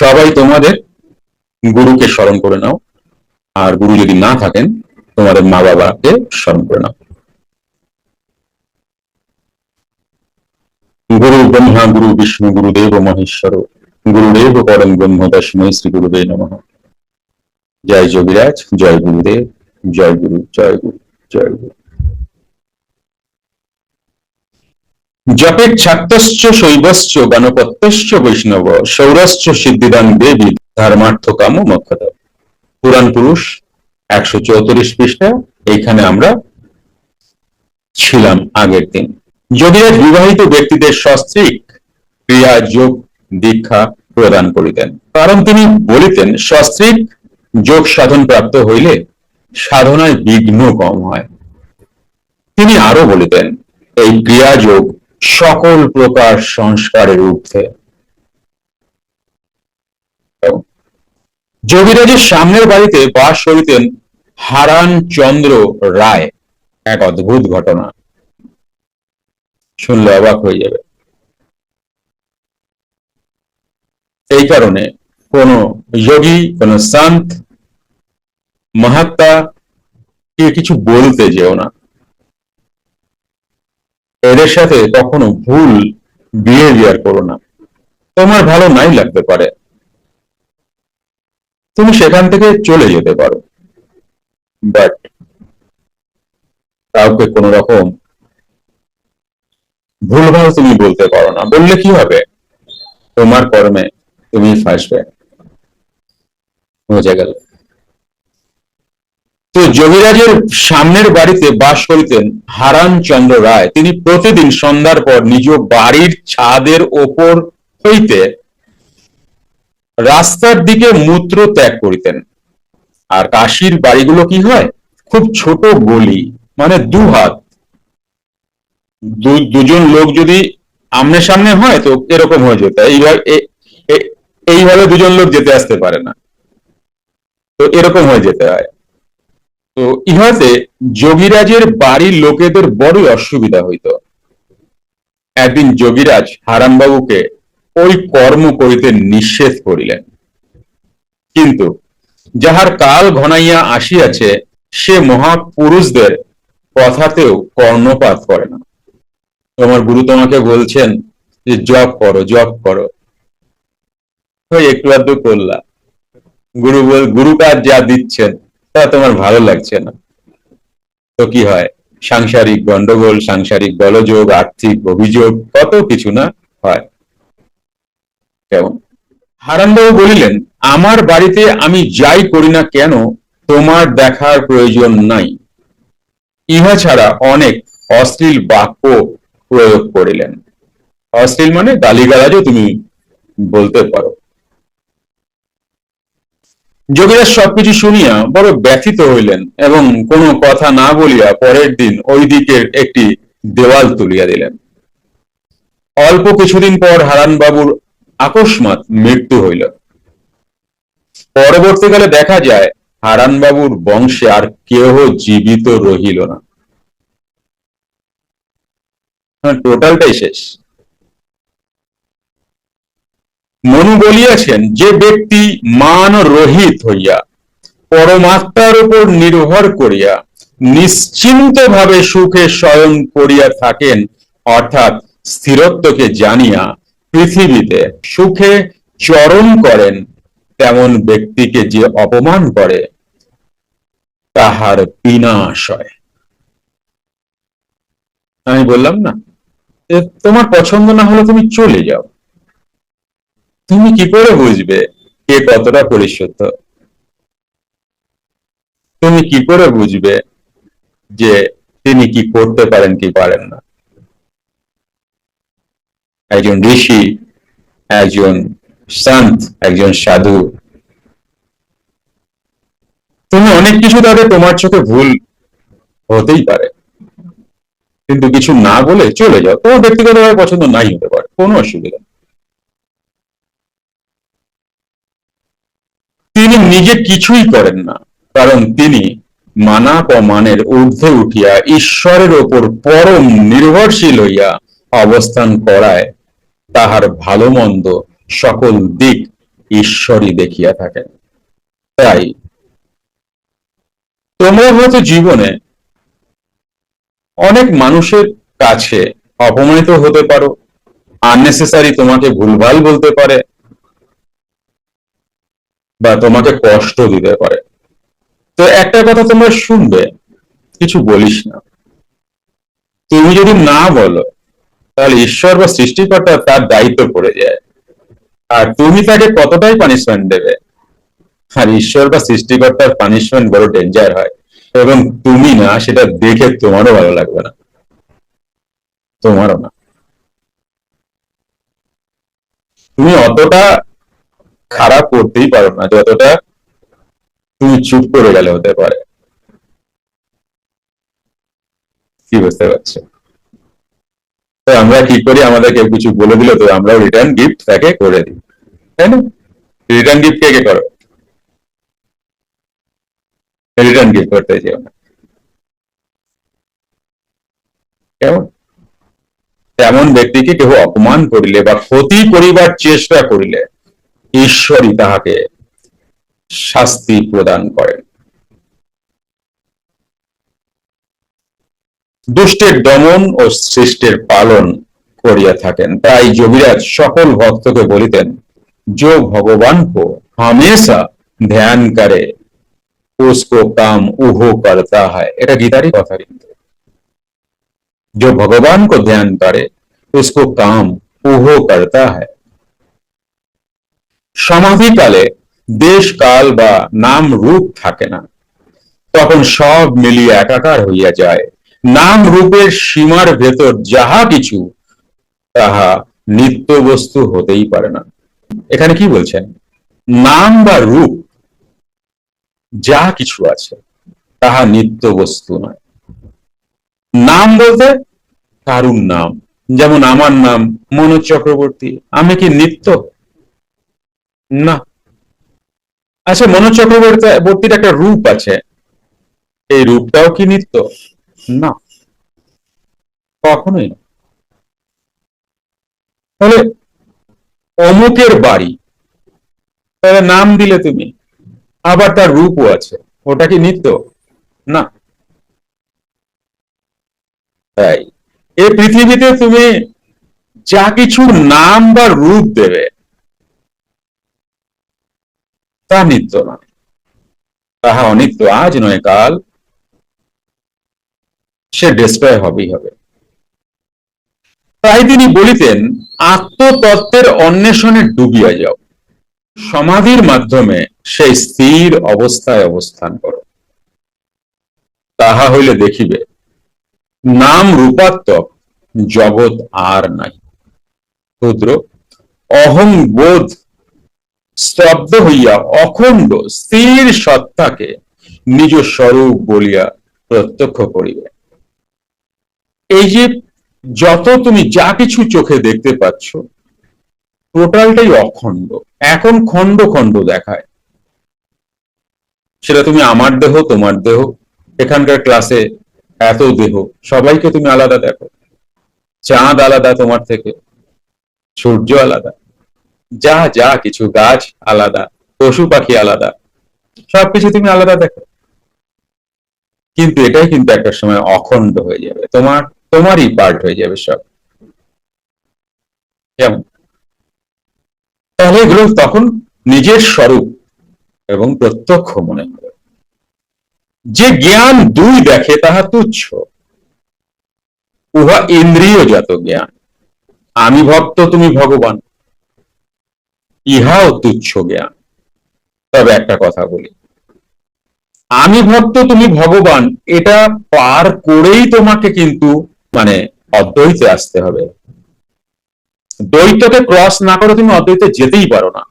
সবাই তোমাদের গুরুকে স্মরণ করে নাও। আর গুরু যদি না থাকেন, তোমাদের মা বাবাকে স্মরণ করে নাও। গুরু ব্রহ্মা, গুরু বিষ্ণু গুরুদেব মহেশ্বর গুরুদেব পরম ব্রহ্ম দশমী শ্রী গুরুদেব নমঃ। জয় যোগীরাজ, জয় গুরুদেব, জয় গুরু জয় গুরু জয় গুরু। জপের ছাত্রশ্চ শৈবশ্চ, গণপত্যশ্চ বৈষ্ণব, সৌরশ্চ সিদ্ধিদান দেবী ধর্মার্থ কাম মোক্ষত পুরাণ পুরুষ, একশো চৌত্রিশ পৃষ্ঠা, এইখানে আমরা ছিলাম আগের দিন। যোগীরাজ বিবাহিত ব্যক্তিদের সস্ত্রীক ক্রিয়া, যোগ, দীক্ষা প্রদান করিতেন। কারণ তিনি বলিতেন, সস্ত্রীক যোগ সাধন প্রাপ্ত হইলে সাধনায় বিঘ্ন কম হয়। তিনি আরও বলিতেন, এই ক্রিয়া, যোগ সকল প্রকার সংস্কারের ঊর্ধ্বে। যোগীরাজের সামনের বাড়িতে বাস করিতেন হারান চন্দ্র রায়। এক অদ্ভুত ঘটনা। শুনলে অবাক হয়ে যাবে। এই কারণে কোন যোগী, কোন সন্ত, মহাত্মা কে কিছু বলতে যেও না। এদের সাথে কখনো ভুল বিহেভিয়ার করো না। তোমার ভালো নাই লাগতে পারে। তুমি সেখান থেকে চলে যেতে পারো। বাট কাউকে কোন রকম ভুলভাল তুমি বলতে পারো না। বললে কি হবে? তোমার কর্মে তুমি ফাঁসবে। বোঝা গেল। তো যোগীরাজের সামনের বাড়িতে বাস করিতেন হারান চন্দ্র রায়। তিনি প্রতিদিন সন্ধ্যার পর নিজ বাড়ির ছাদের ওপর হইতে রাস্তার দিকে মূত্র ত্যাগ করিতেন। আর কাশির বাড়িগুলো কি হয়? খুব ছোট গলি মানে দু হাত দুজন লোক যদি আমনে সামনে হয় তো এরকম হয়ে যেত। এইভাবে এইভাবে দুজন লোক যেতে আসতে পারে না। তো এরকম হয়ে যেতে হয়। তো ইহাতে যোগীরাজের বাড়ির লোকেদের বড়ই অসুবিধা হইতো। একদিন যোগীরাজ হারানবাবুকে ওই কর্ম করিতে নিষেধ করিলেন। কিন্তু যাহার কাল ঘনাইয়া আসিয়াছে, সে মহাপুরুষদের কথাতেও কর্ণপাত করে না। তোমার গুরু তোমাকে বলছেন যে জব করো জব করো। একটু আধটু করলা গুরু বল গুরু কাজ যা দিচ্ছেন তা তোমার ভালো লাগছে না। তো কি হয়? সাংসারিক গন্ডগোল, সাংসারিক বলযোগ আর্থিক অভিযোগ, কত কিছু না হয়। কেমন? হারানবাবু বলিলেন, আমার বাড়িতে আমি যাই করি না কেন, তোমার দেখার প্রয়োজন নাই। ইহা ছাড়া অনেক অশ্লীল বাক্য প্রয়োগ করিলেন। অশ্লীল মানে গালিগালাজও তুমি বলতে পারো। যোগীরাজ সবকিছু শুনিয়া বড় ব্যথিত হইলেন এবং কোনো কথা না বলিয়া পরের দিন ওই দিকের একটি দেওয়াল তুলিয়া দিলেন। অল্প কিছুদিন পর হারানবাবুর আকস্মাৎ মৃত্যু হইল। পরবর্তীকালে দেখা যায়, হারানবাবুর বংশে আর কেহ জীবিত রহিল না। টোটালটাই শেষ। মনু বলিয়াছেন, যে ব্যক্তি মান রহিত হইয়া পরমাত্মার উপর নির্ভর করিয়া নিশ্চিন্ত ভাবে সুখে শয়ন করিয়া থাকেন, অর্থাৎ স্থিরত্বকে জানিয়া পৃথিবীতে সুখে চরণ করেন, তেমন ব্যক্তিকে যে অপমান করে, তাহার বিনাশ হয় আমি বললাম, না তোমার পছন্দ না হলে তুমি চলে যাও। তুমি কি করে বুঝবে কে কতটা পরিশুদ্ধ? তুমি কি করে বুঝবে যে তিনি কি করতে পারেন কি পারেন না? একজন ঋষি, একজন সন্ত, একজন সাধু। তুমি অনেক কিছু তাদের তোমার চোখে ভুল হতেই পারে। কিন্তু কিছু না বলে চলে যাও। তোমার ব্যক্তিগতভাবে পছন্দ নাই হতে পারে। কোনো অসুবিধা তিনি নিজে কিছুই করেন না, কারণ তিনি মানাপ মানের ঊর্ধ্বে উঠিয়া ঈশ্বরের ওপর পরম নির্ভরশীল হইয়া অবস্থান করায় তাহার ভালো মন্দ সকল দিক ঈশ্বরই দেখিয়া থাকেন। তাই তোমরা হয়তো জীবনে অনেক মানুষের কাছে অপমানিত হতে পারো আননেসেসারি তোমাকে ভুলভাল বলতে পারে বা তোমাকে কষ্ট দিতে পারে। তো একটা কথা তোমরা শুনবে, কিছু বলিস না। তুমি যদি না বলো, তাহলে ঈশ্বর বা সৃষ্টিকর্তা তার দায়িত্ব পড়ে যায়। আর তুমি তাকে কতটাই পানিশমেন্ট দেবে? আর ঈশ্বর বা সৃষ্টিকর্তার পানিশমেন্ট বড় ডেঞ্জার হয়। এবং তুমি না, সেটা দেখে তোমারও ভালো লাগবে না। তোমারও না। তুমি অতটা খারাপ করতেই পারো না যতটা তুমি চুপ করে গেলে হতে পারে। কি বুঝতে পারছ? তো আমরা কি করি? আমাদের কেউ কিছু বলে দিল তো আমরা রিটার্ন গিফট তাকে করে দিই। তাই না? রিটার্ন গিফট কে করো? রিটার্ন গিফট করতে চাই না। কেমন? তেমন ব্যক্তিকে কেহ অপমান করিলে বা ক্ষতি করিবার চেষ্টা করিলে ঈশ্বরই তাহাকে শাস্তি প্রদান করেন দুষ্টের দমন ও সৃষ্টের পালন করিয়া থাকেন তাই যোগীরাজ সকল ভক্তকে বলিতেন जो भगवान को हमेशा ध्यान करे उसको काम उहो करता है এটা গীতারই কথা কিন্তু जो भगवान को ध्यान करे उसको काम उहो करता है সমাধিকালে দেশ, কাল বা নাম রূপ থাকে না। তখন সব মিলিয়ে একাকার হইয়া যায়। নাম রূপের সীমার ভেতর যাহা কিছু, তাহা নিত্য বস্তু হতেই পারে না। এখানে কি বলছেন? নাম বা রূপ যা কিছু আছে, তাহা নিত্য বস্তু নয়। নাম বলতে কারুর নাম, যেমন আমার নাম মনোজ চক্রবর্তী, আমি কি নিত্য না। আচ্ছা মনোজ চক্রবর্তীর একটা রূপ আছে। এই রূপটাও কি নিত্য? না। কখনোই তাহলে অমুকের বাড়ি। তাহলে নাম দিলে তুমি। আবার তার রূপও আছে। ওটা কি নিত্য? না। তাই এই পৃথিবীতে তুমি যা কিছু নাম বা রূপ দেবে তা নিত্য নয়। তাহা অনিত্য আজ নয়, কাল সে ডিস্ট্রয় হবেই হবে। তাই তিনি বলিতেন, আত্মতত্ত্বের অন্বেষণে ডুবিয়া যাও। সমাধির মাধ্যমে সেই স্থির অবস্থায় অবস্থান করো। তাহা হইলে দেখিবে, নাম রূপাত্মক জগৎ আর নাই। ক্ষুদ্র অহং বোধ স্তব্ধ হইয়া অখণ্ড স্থির সত্তাকে নিজ স্বরূপ বলিয়া প্রত্যক্ষ করিবে। এই যে যত তুমি যা কিছু চোখে দেখতে পাচ্ছ, টোটালটাই অখণ্ড, এখন খণ্ড খণ্ড দেখায়। সেটা তুমি আমার দেহ, তোমার দেহ, এখানকার ক্লাসে এত দেহ, সবাইকে তুমি আলাদা দেখো। চাঁদ আলাদা তোমার থেকে, সূর্য আলাদা। যা যা কিছু গাছ আলাদা, পশু পাখি আলাদা, সবকিছু তুমি আলাদা দেখো। কিন্তু এটাই কিন্তু একটা সময় অখণ্ড হয়ে যাবে। তোমার, তোমারই পার্ট হয়ে যাবে সব। কেমন? তাহলে এগুলো তখন নিজের স্বরূপ এবং প্রত্যক্ষ মনে হবে। যে জ্ঞান দুই দেখে তাহা তুচ্ছ। উহা ইন্দ্রিয়জাত জ্ঞান। আমি ভক্ত, তুমি ভগবান। ইহাও তুচ্ছ জ্ঞান। তবে একটা কথা বলি। আমি ভক্ত, তুমি ভগবান, এটা পার করেই তোমাকে কিন্তু মানে অদ্বৈতে আসতে হবে। দ্বৈতকে ক্রস না করে তুমি অদ্বৈতে যেতেই পারো না।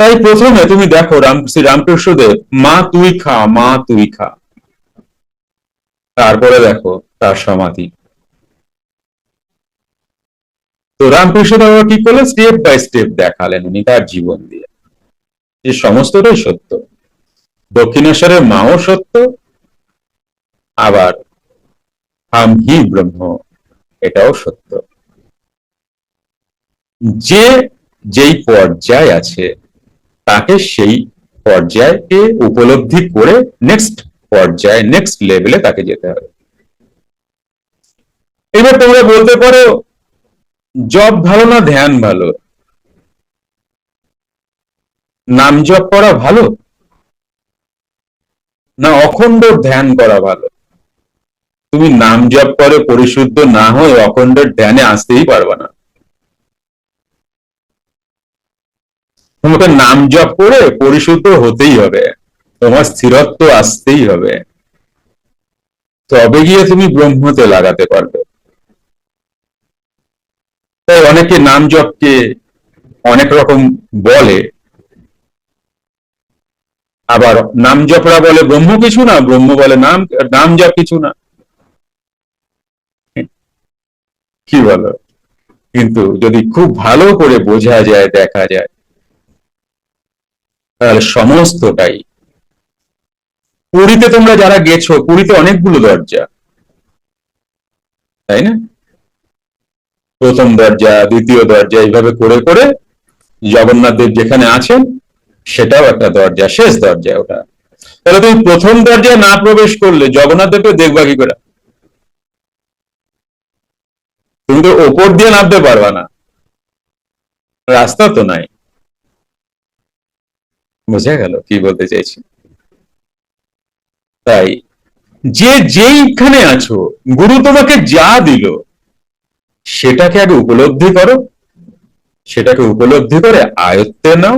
তাই প্রথমে তুমি দেখো রাম, শ্রী রামকৃষ্ণদেব মা তুই খা, মা তুই খা। তারপরে দেখো তার সমাধি। তো রামকৃষ্ণদেব কি করলেন? স্টেপ বাই স্টেপ দেখালেন উনি তার জীবন দিয়ে। যে সমস্তটাই সত্য। দক্ষিণেশ্বরের মাও সত্য, আবার হাম হি ব্রহ্ম, এটাও সত্য। যে যেই পর্যায় আছে, তাকে সেই পর্যায়কে উপলব্ধি করে নেক্সট পর্যায়ে নেক্সট লেভেলে তাকে যেতে হবে। এবার তোমরা বলতে পারো জব ভালো না ধ্যান ভালো? নাম জপ করা ভালো? না অখণ্ড ধ্যান করা ভালো? তুমি নাম জপ করে পরিশুদ্ধ না হয়ে অখণ্ড ধ্যানে আসতেই পারবে না। তোমাকে নাম জপ করে পরিশুদ্ধ হতেই হবে। তোমার স্থিরত্ব আসতেই হবে। তবে গিয়ে তুমি ব্রহ্মতে লাগাতে পারবে। তাই অনেকে নাম জপকে অনেক রকম বলে। আবার নাম জপরা বলে ব্রহ্ম কিছু না, ব্রহ্ম বলে নাম নাম জপ কিছু না। কি বলো? কিন্তু যদি খুব ভালো করে বোঝা যায়, দেখা যায়, তাহলে সমস্তটাই। পুরীতে তোমরা যারা গেছো, পুরীতে অনেকগুলো দরজা। তাই না? প্রথম দরজা, দ্বিতীয় দরজা এইভাবে করে করে জগন্নাথ দেব যেখানে আছেন, সেটাও একটা দরজা, শেষ দরজা ওটা। তাহলে তুমি প্রথম দরজায় না প্রবেশ করলে জগন্নাথ দেবকে দেখবা কি করে? তুমি তো ওপর দিয়ে নামতে পারবা না। রাস্তা তো নাই। বোঝা গেল কি বলতে চাইছি? তাই যে যেইখানে আছো, গুরু তোমাকে যা দিল সেটাকে আগে উপলব্ধি করো। সেটাকে উপলব্ধি করে আয়ত্তে নাও।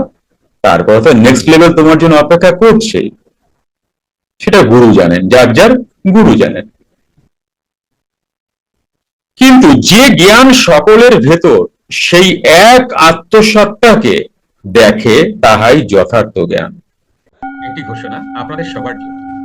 তারপর তো নেক্সট লেভেল তোমার জন্য অপেক্ষা করছেই সেটা গুরু জানেন, যার যার গুরু জানেন। কিন্তু যে জ্ঞান সকলের ভেতর, সেই এক আত্মসত্তাকে দেখে তাহাই যথার্থ জ্ঞান। একটি ঘোষণা, আপনাদের সবার জন্য।